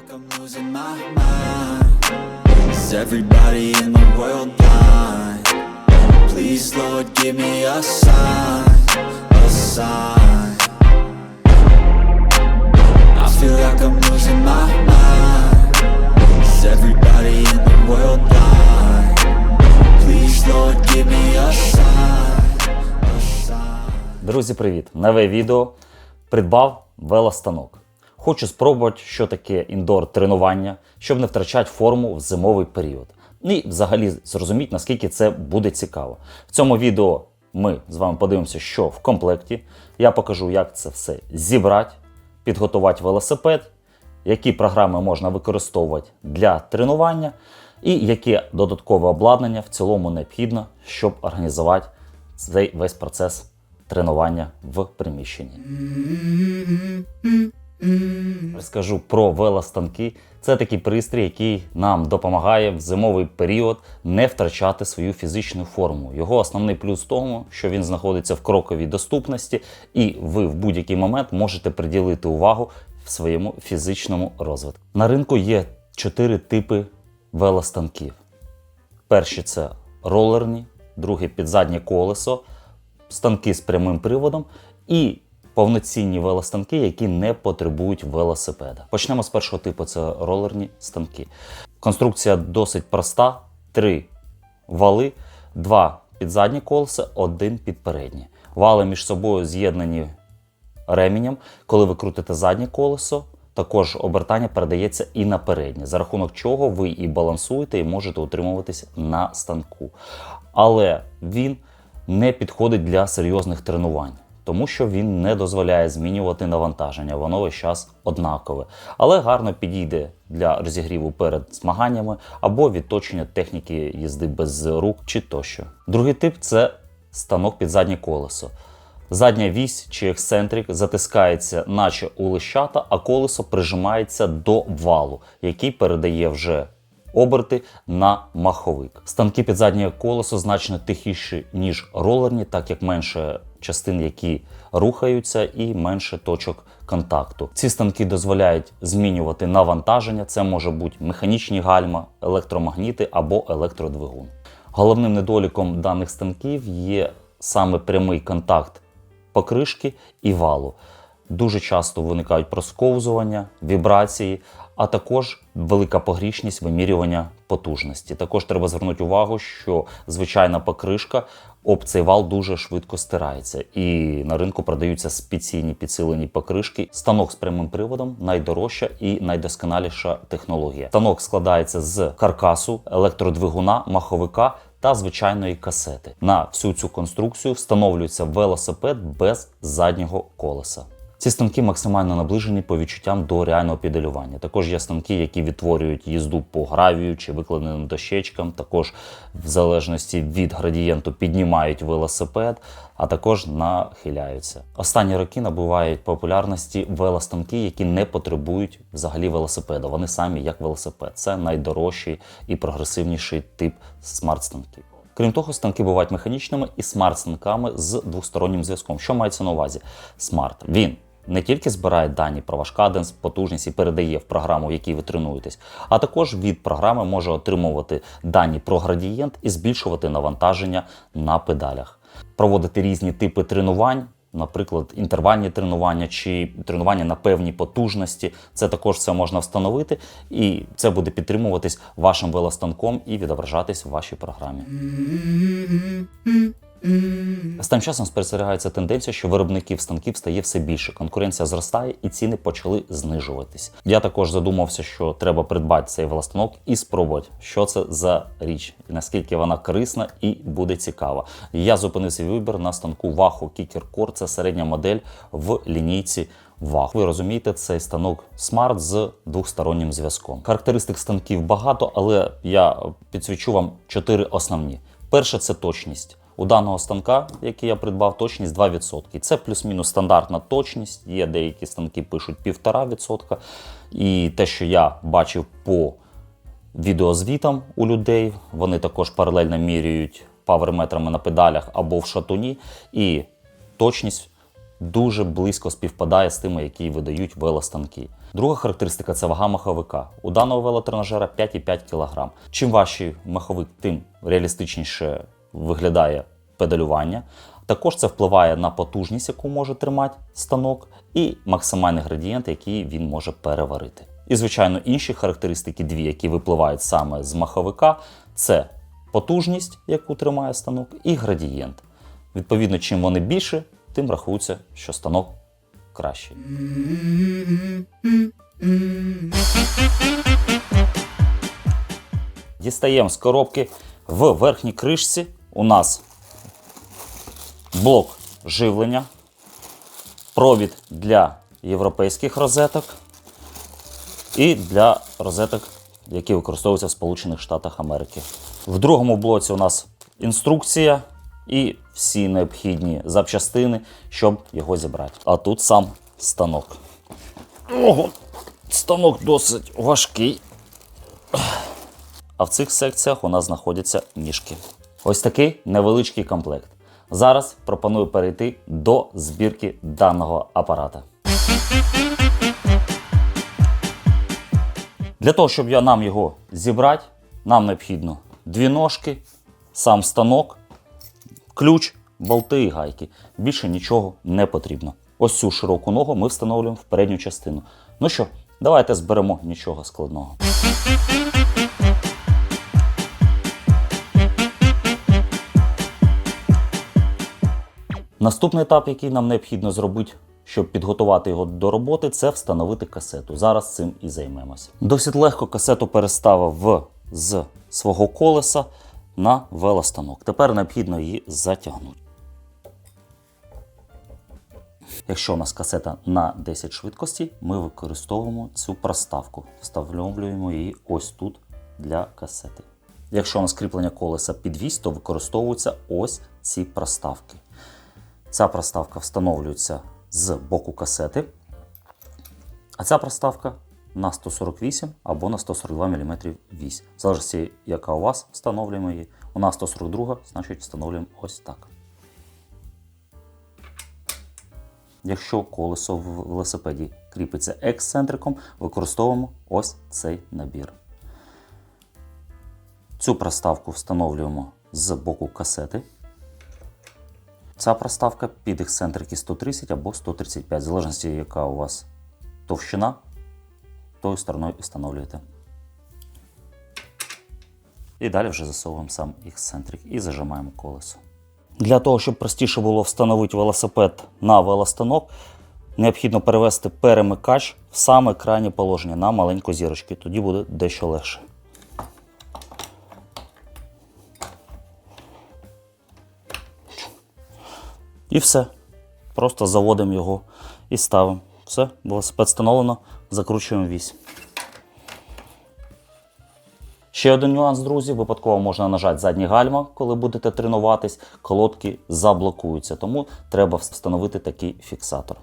like I'm losing my mind. Is everybody in the world blind? Please, Lord, give me a sign, a sign. I feel like I'm losing my mind. Is everybody in the world blind? Please, Lord, give me a sign, a sign. Друзі, привіт! Нове відео. Придбав велостанок. Хочу спробувати, що таке індор тренування, щоб не втрачати форму в зимовий період. І взагалі зрозуміти, наскільки це буде цікаво. В цьому відео ми з вами подивимося, що в комплекті. Я покажу, як це все зібрати, підготувати велосипед, які програми можна використовувати для тренування, і яке додаткове обладнання в цілому необхідно, щоб організувати цей весь процес тренування в приміщенні. Розкажу про велостанки. Це такий пристрій, який нам допомагає в зимовий період не втрачати свою фізичну форму. Його основний плюс в тому, що він знаходиться в кроковій доступності, і ви в будь-який момент можете приділити увагу в своєму фізичному розвитку. На ринку є чотири типи велостанків. Перші це ролерні, другий під заднє колесо, станки з прямим приводом і повноцінні велостанки, які не потребують велосипеда. Почнемо з першого типу: це ролерні станки. Конструкція досить проста: три вали, два під заднє колесо, один під переднє. Вали між собою з'єднані ременем. Коли ви крутите заднє колесо, також обертання передається і на переднє, за рахунок чого ви і балансуєте, і можете утримуватись на станку. Але він не підходить для серйозних тренувань. Тому що він не дозволяє змінювати навантаження, воно весь час однакове, але гарно підійде для розігріву перед змаганнями або відточення техніки їзди без рук чи тощо. Другий тип це станок під заднє колесо. Задня вісь чи ексцентрик затискається, наче у лищата, а колесо прижимається до валу, який передає вже оберти на маховик. Станки під заднє колесо значно тихіші, ніж ролерні, так як менше частин, які рухаються, і менше точок контакту. Ці станки дозволяють змінювати навантаження. Це може бути механічні гальма, електромагніти або електродвигун. Головним недоліком даних станків є саме прямий контакт покришки і валу. Дуже часто виникають просковзування, вібрації, а також велика погрішність вимірювання потужності. Також треба звернути увагу, що звичайна покришка об цей вал дуже швидко стирається, і на ринку продаються спеційні підсилені покришки. Станок з прямим приводом найдорожча і найдосконаліша технологія. Станок складається з каркасу, електродвигуна, маховика та звичайної касети. На всю цю конструкцію встановлюється велосипед без заднього колеса. Ці станки максимально наближені по відчуттям до реального педалювання. Також є станки, які відтворюють їзду по гравію чи викладеним дощечкам. Також, в залежності від градієнту, піднімають велосипед, а також нахиляються. Останні роки набувають популярності велостанки, які не потребують взагалі велосипеда. Вони самі як велосипед. Це найдорожчий і прогресивніший тип смарт-станків. Крім того, станки бувають механічними і смарт-станками з двостороннім зв'язком. Що мається на увазі? Смарт. Він не тільки збирає дані про ваш каденс, потужність і передає в програму, в якій ви тренуєтесь, а також від програми може отримувати дані про градієнт і збільшувати навантаження на педалях, проводити різні типи тренувань. Наприклад, інтервальні тренування чи тренування на певній потужності, це також все можна встановити, і це буде підтримуватись вашим велостанком і відображатись в вашій програмі. З тим часом спостерігається тенденція, що виробників станків стає все більше. Конкуренція зростає і ціни почали знижуватись. Я також задумався, що треба придбати цей велостанок і спробувати, що це за річ, і наскільки вона корисна і буде цікава. Я зупинив свій вибір на станку Wahoo Kicker Core. Це середня модель в лінійці. Ваг. Ви розумієте, цей станок Smart з двостороннім зв'язком. Характеристик станків багато, але я підсвічу вам чотири основні. Перше це точність. У даного станка, який я придбав, точність 2%. Це плюс-мінус стандартна точність. Є деякі станки пишуть 1,5%. І те, що я бачив по відеозвітам у людей, вони також паралельно міряють паверметрами на педалях або в шатуні. І точність дуже близько співпадає з тими, які видають велостанки. Друга характеристика це вага маховика. У даного велотренажера 5,5 кг. Чим важчий маховик, тим реалістичніше виглядає педалювання. Також це впливає на потужність, яку може тримати станок, і максимальний градієнт, який він може переварити. І, звичайно, інші характеристики, дві, які випливають саме з маховика, це потужність, яку тримає станок, і градієнт. Відповідно, чим вони більше, тим рахується, що станок кращий. Дістаємо з коробки в верхній кришці. У нас блок живлення, провід для європейських розеток і для розеток, які використовуються в Сполучених Штатах Америки. В другому блоці у нас інструкція і всі необхідні запчастини, щоб його зібрати. А тут сам станок. Ого, станок досить важкий. А в цих секціях у нас знаходяться ніжки. Ось такий невеличкий комплект. Зараз пропоную перейти до збірки даного апарата. Для того, щоб нам його зібрати, нам необхідно дві ножки, сам станок, ключ, болти і гайки. Більше нічого не потрібно. Ось цю широку ногу ми встановлюємо в передню частину. Ну що, давайте зберемо нічого складного. Наступний етап, який нам необхідно зробити, щоб підготувати його до роботи, це встановити касету. Зараз цим і займемося. Досить легко касету переставив з свого колеса на велостанок. Тепер необхідно її затягнути. Якщо у нас касета на 10 швидкостей, ми використовуємо цю проставку. Встановлюємо її ось тут для касети. Якщо у нас кріплення колеса підвісь, то використовуються ось ці проставки. Ця проставка встановлюється з боку касети, а ця проставка на 148 або на 142 мм вісь. В залежності, яка у вас, встановлюємо її. У нас 142, значить встановлюємо ось так. Якщо колесо в велосипеді кріпиться ексцентриком, використовуємо ось цей набір. Цю проставку встановлюємо з боку касети. Ця проставка під ексцентрики 130 або 135, в залежності, яка у вас товщина, тою стороною і встановлюєте. І далі вже засовуємо сам ексцентрик і зажимаємо колесо. Для того, щоб простіше було встановити велосипед на велостанок, необхідно перевести перемикач в саме крайнє положення на маленьку зірочку. Тоді буде дещо легше. І все. Просто заводимо його і ставимо. Все, велосипед встановлено, закручуємо вісь. Ще один нюанс, друзі. Випадково можна нажати задні гальма, коли будете тренуватись, колодки заблокуються, тому треба встановити такий фіксатор.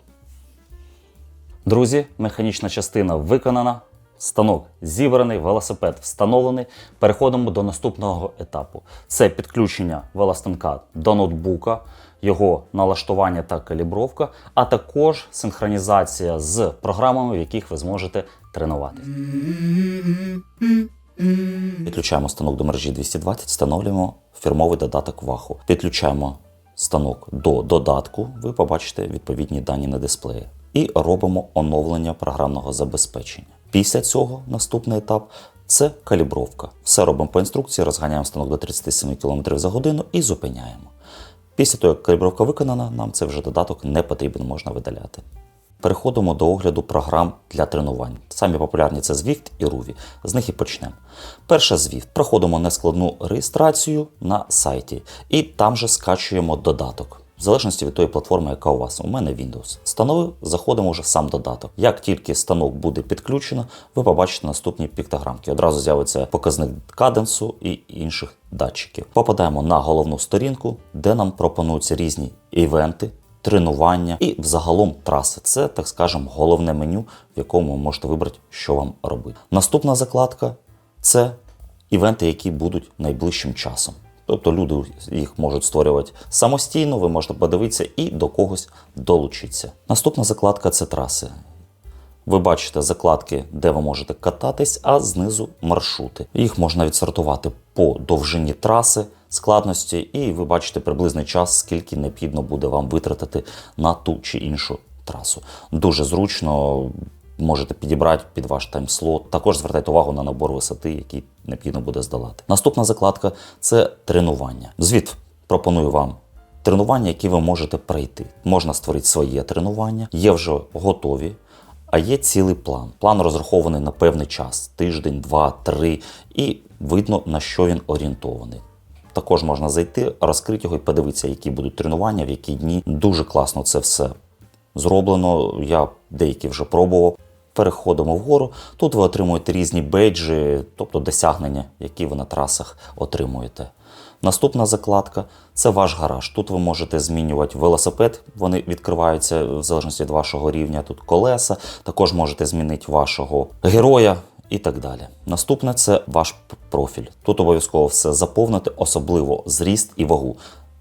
Друзі, механічна частина виконана. Станок зібраний, велосипед встановлений. Переходимо до наступного етапу: це підключення велостанка до ноутбука, його налаштування та калібровка, а також синхронізація з програмами, в яких ви зможете тренуватись. Підключаємо станок до мережі 220, встановлюємо фірмовий додаток Ваху. Підключаємо станок до додатку, ви побачите відповідні дані на дисплеї. І робимо оновлення програмного забезпечення. Після цього наступний етап це калібровка. Все робимо по інструкції, розганяємо станок до 37 км за годину і зупиняємо. Після того, як калібровка виконана, нам це вже додаток не потрібен, можна видаляти. Переходимо до огляду програм для тренувань. Самі популярні це Zwift і Ruvi. З них і почнемо. Перша Zwift. Проходимо нескладну реєстрацію на сайті і там же скачуємо додаток. В залежності від тої платформи, яка у вас. У мене Windows. Встановив, заходимо вже в сам додаток. Як тільки станок буде підключено, ви побачите наступні піктограмки. Одразу з'явиться показник каденсу і інших датчиків. Попадаємо на головну сторінку, де нам пропонуються різні івенти, тренування і взагалом траси. Це, так скажемо, головне меню, в якому ви можете вибрати, що вам робити. Наступна закладка це івенти, які будуть найближчим часом. Тобто люди їх можуть створювати самостійно, ви можете подивитися і до когось долучитися. Наступна закладка це траси. Ви бачите закладки, де ви можете кататись, а знизу маршрути. Їх можна відсортувати по довжині траси, складності, і ви бачите приблизний час, скільки необхідно буде вам витратити на ту чи іншу трасу. Дуже зручно. Можете підібрати під ваш таймслот. Також звертайте увагу на набор висоти, який необхідно буде здолати. Наступна закладка це тренування. Звіт пропоную вам тренування, які ви можете пройти. Можна створити своє тренування, є вже готові. А є цілий план. План розрахований на певний час тиждень, два, три, і видно на що він орієнтований. Також можна зайти, розкрити його і подивитися, які будуть тренування, в які дні. Дуже класно це все зроблено. Я деякі вже пробував. Переходимо вгору. Тут ви отримуєте різні бейджі, тобто досягнення, які ви на трасах отримуєте. Наступна закладка це ваш гараж. Тут ви можете змінювати велосипед, вони відкриваються в залежності від вашого рівня. Тут колеса, також можете змінити вашого героя і так далі. Наступне це ваш профіль. Тут обов'язково все заповнити, особливо зріст і вагу.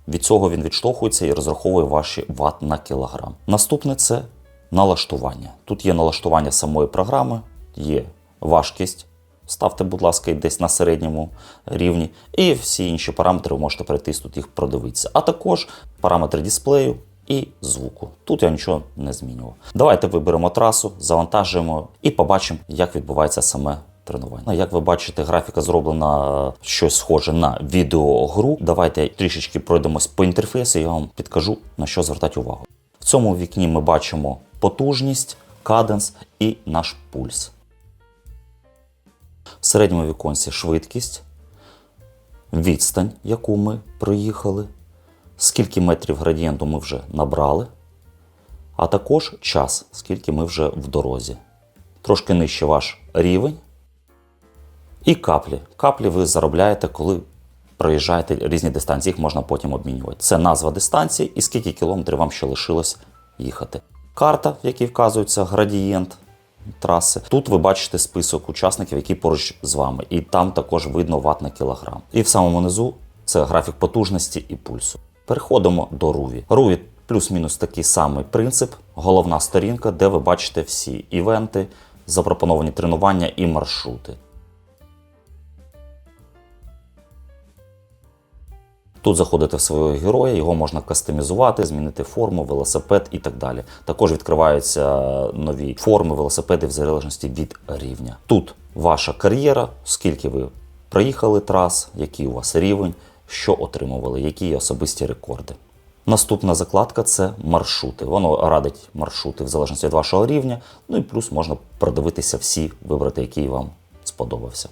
Від цього він відштовхується і розраховує ваші ват на кілограм. Наступне це налаштування. Тут є налаштування самої програми, є важкість. Ставте, будь ласка, десь на середньому рівні. І всі інші параметри ви можете перейти тут їх продивитися. А також параметри дисплею і звуку. Тут я нічого не змінював. Давайте виберемо трасу, завантажуємо і побачимо, як відбувається саме тренування. Ну, Як ви бачите, графіка зроблена щось схоже на відеогру. Давайте трішечки пройдемось по інтерфейсу, я вам підкажу на що звертати увагу. В цьому вікні ми бачимо потужність, каденс і наш пульс. В середньому віконці швидкість, відстань, яку ми проїхали, скільки метрів градієнту ми вже набрали, а також час, скільки ми вже в дорозі. Трошки нижче ваш рівень. І каплі. Каплі ви заробляєте, коли проїжджаєте різні дистанції, їх можна потім обмінювати. Це назва дистанції і скільки кілометрів вам ще лишилось їхати. Карта, в якій вказується градієнт траси. Тут ви бачите список учасників, які поруч з вами, і там також видно ват на кілограм. І в самому низу це графік потужності і пульсу. Переходимо до Руві. Руві плюс-мінус такий самий принцип, головна сторінка, де ви бачите всі івенти, запропоновані тренування і маршрути. Тут заходите в свого героя, його можна кастомізувати, змінити форму, велосипед і так далі. Також відкриваються нові форми велосипедів в залежності від рівня. Тут ваша кар'єра, скільки ви проїхали трас, який у вас рівень, що отримували, які особисті рекорди. Наступна закладка це маршрути. Воно радить маршрути в залежності від вашого рівня. Ну і плюс можна продивитися всі, вибрати, який вам сподобався.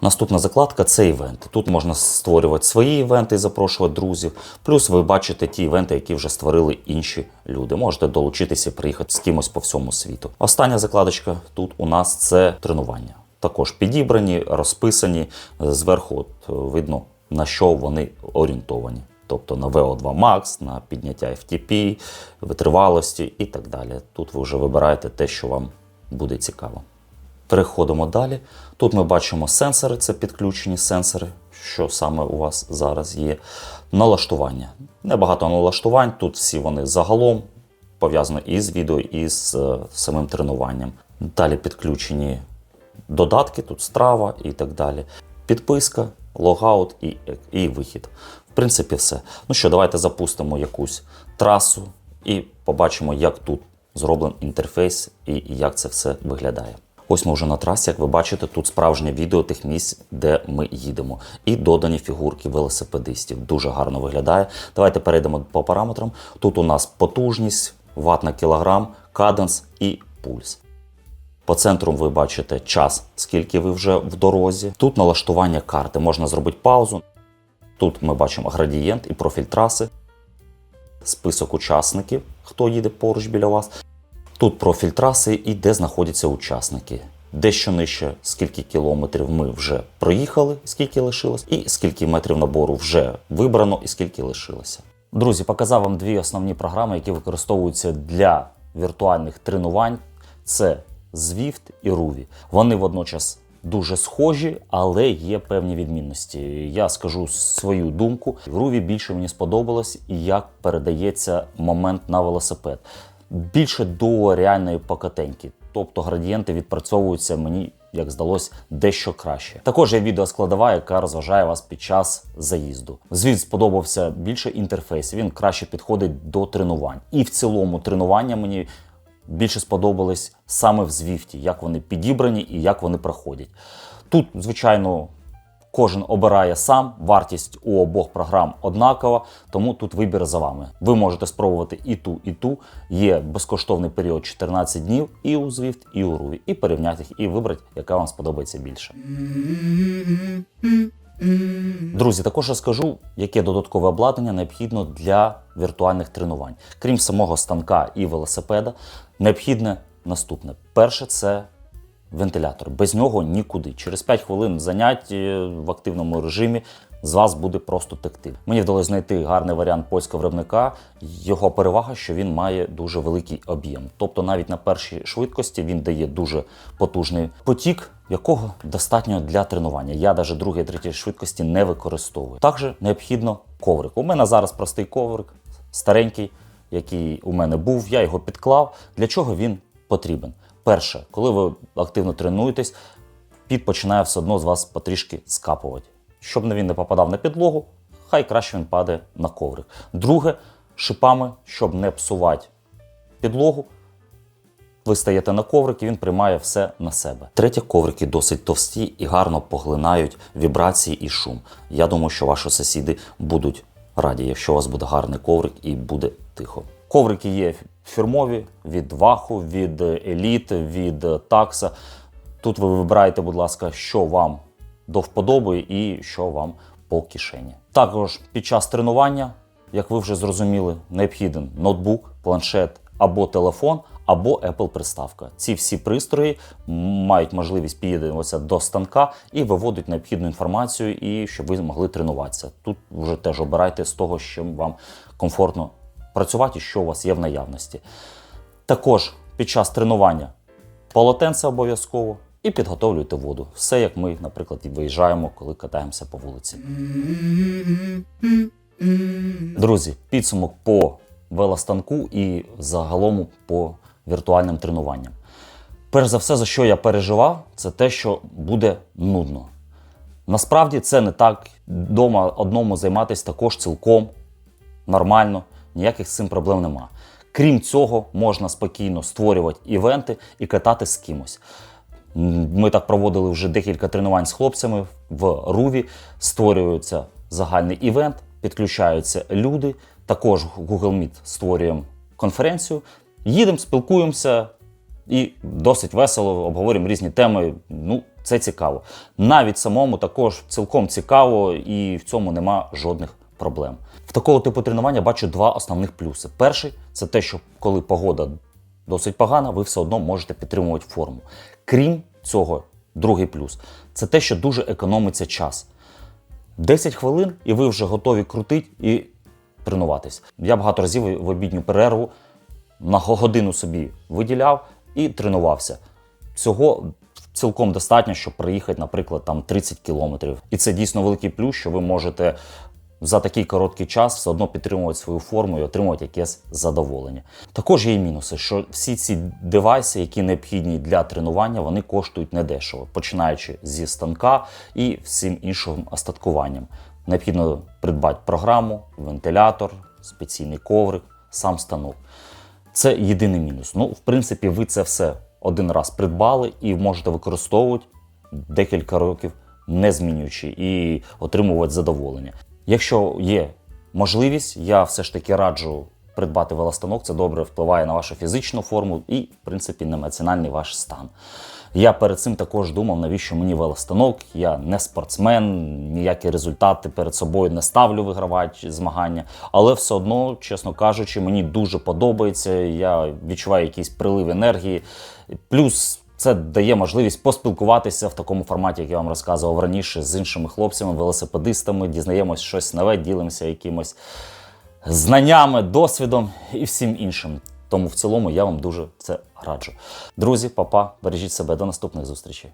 Наступна закладка це івенти. Тут можна створювати свої івенти і запрошувати друзів. Плюс ви бачите ті івенти, які вже створили інші люди. Можете долучитися і приїхати з кимось по всьому світу. Остання закладочка тут у нас це тренування. Також підібрані, розписані. Зверху от видно на що вони орієнтовані. Тобто на VO2 Max, на підняття FTP, витривалості і так далі. Тут ви вже вибираєте те, що вам буде цікаво. Переходимо далі. Тут ми бачимо сенсори, це підключені сенсори, що саме у вас зараз є. Налаштування. Небагато налаштувань, тут всі вони загалом пов'язані і з відео, і з е, самим тренуванням. Далі підключені додатки, тут страва і так далі. Підписка, логаут і, і вихід. В принципі, все. Ну що, давайте запустимо якусь трасу і побачимо, як тут зроблений інтерфейс і як це все виглядає. Ось ми вже на трасі, як ви бачите, тут справжнє відео тих місць, де ми їдемо. І додані фігурки велосипедистів. Дуже гарно виглядає. Давайте перейдемо по параметрам. Тут у нас потужність, ват на кілограм, каденс і пульс. По центру ви бачите час, скільки ви вже в дорозі. Тут налаштування карти. Можна зробити паузу. Тут ми бачимо градієнт і профіль траси, список учасників, хто їде поруч біля вас. Тут профіль траси і де знаходяться учасники. Дещо нижче, скільки кілометрів ми вже проїхали, скільки лишилось, і скільки метрів набору вже вибрано, і скільки лишилося. Друзі, показав вам дві основні програми, які використовуються для віртуальних тренувань. Це Zwift і Ruvi. Вони водночас дуже схожі, але є певні відмінності. Я скажу свою думку. В Ruvi більше мені сподобалось, як передається момент на велосипед. Більше до реальної покатеньки. Тобто градієнти відпрацьовуються мені, як здалось, дещо краще. Також є відеоскладова, яка розважає вас під час заїзду. Звіт сподобався більше інтерфейс, він краще підходить до тренувань. І в цілому тренування мені більше сподобались саме в Звіфті, як вони підібрані і як вони проходять. Тут, звичайно, кожен обирає сам, вартість у обох програм однакова, тому тут вибір за вами. Ви можете спробувати і ту, і ту. Є безкоштовний період 14 днів і у Zwift, і у Ruvi, і порівняти їх, і вибрати, яка вам сподобається більше. Друзі, також розкажу, яке додаткове обладнання необхідно для віртуальних тренувань. Крім самого станка і велосипеда, необхідне наступне. Перше це вентилятор. Без нього нікуди. Через 5 хвилин занять е, в активному режимі з вас буде просто текти. Мені вдалося знайти гарний варіант польського виробника. Його перевага, що він має дуже великий об'єм. Тобто навіть на першій швидкості він дає дуже потужний потік, якого достатньо для тренування. Я навіть другої, третій швидкості не використовую. Також необхідно коврик. У мене зараз простий коврик, старенький, який у мене був. Я його підклав. Для чого він потрібен? Перше, коли ви активно тренуєтесь, під починає все одно з вас потрішки скапувати. Щоб він не попадав на підлогу, хай краще він падає на коврик. Друге, шипами, щоб не псувати підлогу, ви стаєте на коврик і він приймає все на себе. Третє, коврики досить товсті і гарно поглинають вібрації і шум. Я думаю, що ваші сусіди будуть раді, якщо у вас буде гарний коврик і буде тихо. Коврики є фірмові від Ваху, від Еліт, від Такса. Тут ви вибираєте, будь ласка, що вам до вподоби і що вам по кишені. Також під час тренування, як ви вже зрозуміли, необхіден ноутбук, планшет або телефон, або Apple приставка. Ці всі пристрої мають можливість під'єднуватися до станка і виводять необхідну інформацію, і щоб ви могли тренуватися. Тут вже теж обирайте з того, чим вам комфортно працювати, що у вас є в наявності. Також під час тренування полотенце обов'язково і підготовлюйте воду. Все як ми, наприклад, виїжджаємо, коли катаємося по вулиці. Друзі, підсумок по велостанку і загалом по віртуальним тренуванням. Перш за все, за що я переживав, це те, що буде нудно. Насправді це не так. Дома одному займатися також цілком нормально, ніяких з цим проблем нема. Крім цього, можна спокійно створювати івенти і катати з кимось. Ми так проводили вже декілька тренувань з хлопцями в Руві. Створюється загальний івент, підключаються люди. Також Google Meet створюємо конференцію. Їдемо, спілкуємося і досить весело обговорюємо різні теми. Ну, це цікаво. Навіть самому також цілком цікаво, і в цьому нема жодних проблем. В такого типу тренування бачу два основних плюси. Перший це те, що коли погода досить погана, ви все одно можете підтримувати форму. Крім цього, другий плюс це те, що дуже економиться час. 10 хвилин, і ви вже готові крутити і тренуватись. Я багато разів в обідню перерву на годину собі виділяв і тренувався. Цього цілком достатньо, щоб проїхати, наприклад, там 30 кілометрів. І це дійсно великий плюс, що ви можете за такий короткий час все одно підтримувати свою форму і отримувати якесь задоволення. Також є і мінуси, що всі ці девайси, які необхідні для тренування, вони коштують недешево, починаючи зі станка і всім іншим остаткуванням. Необхідно придбати програму, вентилятор, спеційний коврик, сам станок. Це єдиний мінус. Ну, в принципі, ви це все один раз придбали і можете використовувати декілька років, не змінюючи, і отримувати задоволення. Якщо є можливість, я все ж таки раджу придбати велостанок. Це добре впливає на вашу фізичну форму і, в принципі, на емоціональний ваш стан. Я перед цим також думав, навіщо мені велостанок. Я не спортсмен, ніякі результати перед собою не ставлю вигравати змагання. Але все одно, чесно кажучи, мені дуже подобається. Я відчуваю якийсь прилив енергії. Плюс це дає можливість поспілкуватися в такому форматі, як я вам розказував раніше, з іншими хлопцями, велосипедистами, дізнаємось щось нове, ділимося якимось знаннями, досвідом і всім іншим. Тому в цілому я вам дуже це раджу. Друзі, папа, бережіть себе до наступних зустрічей.